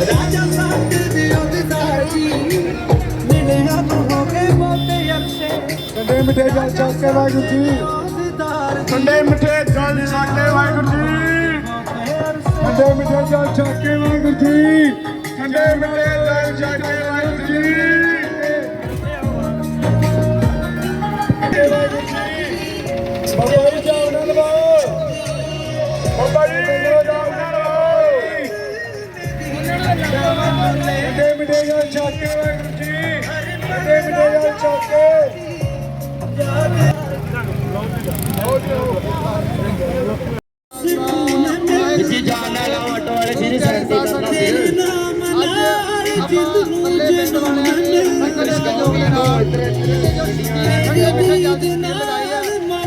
ਰਾਜਾ ਸਾਧ ਦੇ ਉਹਦਾ ਜੀ ਮਿਲਿਆ ਤੂੰ ਹੋ ਕੇ ਬੋਤੇ ਅਰਸ਼ੇ ਠੰਡੇ ਮਿੱਠੇ ਗੱਲ ਚੱਕ ਕੇ ਵਾਹਿਗੁਰੂ ਜੀ। ਠੰਡੇ ਮਿੱਠੇ ਗੱਲ ਚੱਕ ਕੇ ਵਾਹਿਗੁਰੂ ਜੀ। ਠੰਡੇ ਮਿੱਠੇ ਗੱਲ ਚੱਕ ਕੇ ਵਾਹਿਗੁਰੂ ਜੀ। ਠੰਡੇ ਮਿੱਠੇ ਗੱਲ ਚੱਕ ਕੇ ਠੰਡੇ ਮਿੱਠੇ ਜਲ ਚੱਕ ਕੇ ਵਾਹਿਗੁਰੂ ਜੀ ਠੰਡੇ ਮਿੱਠੇ ਜਲ ਚੱਕ ਕੇ ਜੀ ਜਾਨ ਨਾਲ। ਆਟੋ ਵਾਲੇ ਸ਼੍ਰੀ ਸਾਈਡ ਤੇ ਕਰਨਾ ਸੀ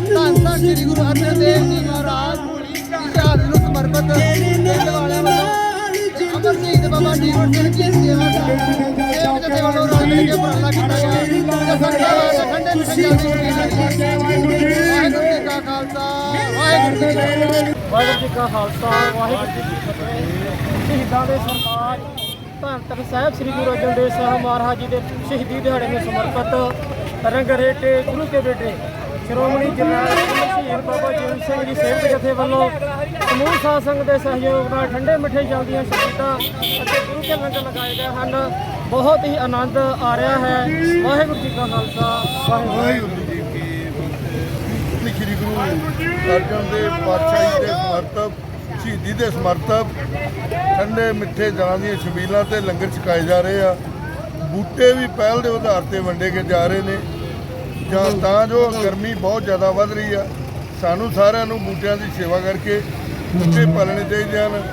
ਧੰਨ ਧੰਨ ਸ੍ਰੀ ਗੁਰੂ ਅਰਜਨ ਦੇਵ ਜੀ ਮਹਾਰਾਜ ਇਤਿਹਾਸ ਨੂੰ ਸਮਰਪਿਤ ਬਾਬਾ ਜੀਵਨ ਸਿੰਘ ਜੀ ਸੇਵਾ ਦਾ ਸੇਵਕ ਜਥੇ ਵੱਲੋਂ ਰਲ ਮਿਲ ਕੇ ਉਪਰਾਲਾ ਕੀਤਾ ਗਿਆ ਤੇ ਸਰਕਾਰ ਦਾ ਠੰਡੇ ਮਿੱਠੇ ਜਲ ਦੀ ਪੀਣਾ ਵਾਹਿਗੁਰੂ ਜੀ ਕਾ ਖਾਲਸਾ ਵਾਹਿਗੁਰੂ ਜੀ ਕੀ ਫਤਿਹ ਵਾਹਿਗੁਰੂ ਜੀ ਕਾ ਖਾਲਸਾ ਵਾਹਿਗੁਰੂ ਜੀ ਕੀ ਫਤਿਹ ਸ਼ਹੀਦਾਂ ਦੇ ਸਰਤਾਜ ਧੰਨ ਤਖਤ ਸਾਹਿਬ ਸ੍ਰੀ ਗੁਰੂ ਅਰਜਨ ਦੇਵ ਸਾਹਿਬ ਮਹਾਰਾਜ ਜੀ ਦੇ ਸ਼ਹੀਦੀ ਦਿਹਾੜੇ ਨੂੰ ਸਮਰਪਿਤ ਰੰਗਰੇਟੇ ਗੁਰੂ ਕੇ ਬੇਟੇ ਸ਼੍ਰੋਮਣੀ ਜਰਨੈਲ ਸ਼ਹੀਦ ਬਾਬਾ ਜੀਵਨ ਸਿੰਘ ਜੀ ਸੇਵਕ ਜਥੇ ਵੱਲੋਂ ਸਮੂਹ ਸਾਧ ਸੰਗਤ ਦੇ ਸਹਿਯੋਗ ਨਾਲ ਠੰਡੇ ਮਿੱਠੇ ਜਲ ਸ਼ਹੀਦਾਂ ਅਤੇ ਗੁਰੂ ਕੇ ਲੰਗਰ ਲਗਾਏ ਗਏ ਹਨ। ਬਹੁਤ ਹੀ ਆਨੰਦ ਆ ਰਿਹਾ ਹੈ। ਵਾਹਿਗੁਰੂ ਜੀ ਕਾ ਖਾਲਸਾ, ਵਾਹਿਗੁਰੂ ਜੀ ਕੀ ਫਤਿਹ। ਸ੍ਰੀ ਗੁਰੂ ਅਰਜਨ ਦੇਵ ਪਾਤਸ਼ਾਹੀ ਦੇ ਸਮਰਪਿਤ ਸ਼ਹੀਦੀ ਦੇ ਸਮਰਪਿਤ ਠੰਡੇ ਮਿੱਠੇ ਜਲਾਂ ਦੀਆਂ ਛਬੀਲਾਂ ਤੇ ਲੰਗਰ ਛਕਾਏ ਜਾ ਰਹੇ ਆ। ਬੂਟੇ ਵੀ ਪਹਿਲ ਦੇ ਆਧਾਰ ਤੇ ਵੰਡੇ ਕੇ ਜਾ ਰਹੇ ਨੇ। ਜਾਂ ਤਾਂ ਜੋ ਗਰਮੀ ਬਹੁਤ ਜ਼ਿਆਦਾ ਵੱਧ ਰਹੀ ਆ। ਸਾਨੂੰ ਸਾਰਿਆਂ ਨੂੰ ਬੂਟਿਆਂ ਦੀ ਸੇਵਾ ਕਰਕੇ ਬੂਟੇ ਪਾਲਣੇ ਚਾਹੀਦੇ ਹਨ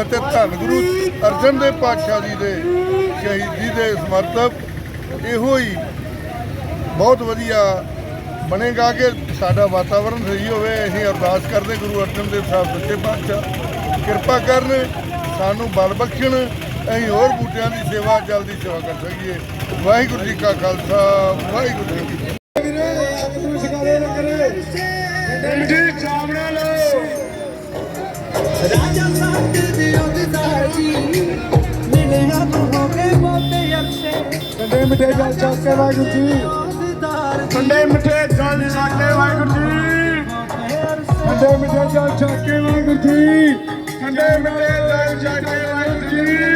ਅਤੇ ਧੰਨ ਗੁਰੂ ਅਰਜਨ ਦੇਵ ਪਾਤਸ਼ਾਹ ਜੀ ਦੇ ਸ਼ਹੀਦੀ ਦੇ ਸਮਰਪਿਤ ਇਹੋ ਹੀ ਬਹੁਤ ਵਧੀਆ ਬਣੇਗਾ ਕਿ ਸਾਡਾ ਵਾਤਾਵਰਣ ਸਹੀ ਹੋਵੇ। ਅਸੀਂ ਅਰਦਾਸ ਕਰਦੇ ਗੁਰੂ ਅਰਜਨ ਦੇਵ ਸਾਹਿਬ ਸੱਚੇ ਪਾਤਸ਼ਾਹ। ਕਿਰਪਾ ਕਰਨ, ਸਾਨੂੰ ਬਲ ਬਖਸ਼ਣ, ਅਸੀਂ ਹੋਰ ਬੂਟਿਆਂ ਦੀ ਸੇਵਾ ਜਲਦੀ ਸੇਵਾ ਕਰ ਸਕੀਏ। ਵਾਹਿਗੁਰੂ ਜੀ ਕਾ ਖਾਲਸਾ, ਵਾਹਿਗੁਰੂ ਜੀ ਰਾਜਾ ਸਾਹਿਬ ਦੇ ਉਹਦਾਰ ਜੀ। ਮਿਲਿਆ ਤੂੰ ਹੋ ਕੇ ਬੋਤੇ ਅਕਸੇ। ਠੰਡੇ ਮਿੱਠੇ ਜਲ ਚੱਕ ਕੇ ਵਾਹਿਗੁਰੂ ਜੀ। ਠੰਡੇ ਮਿੱਠੇ ਜਲ ਚੱਕ ਕੇ ਵਾਹਿਗੁਰੂ ਜੀ। ਠੰਡੇ ਮਿੱਠੇ ਜਲ ਚੱਕ ਕੇ ਵਾਹਿਗੁਰੂ ਜੀ। ਠੰਡੇ ਮਿੱਠੇ ਜਲ ਚੱਕ ਕੇ ਵਾਹਿਗੁਰੂ ਜੀ।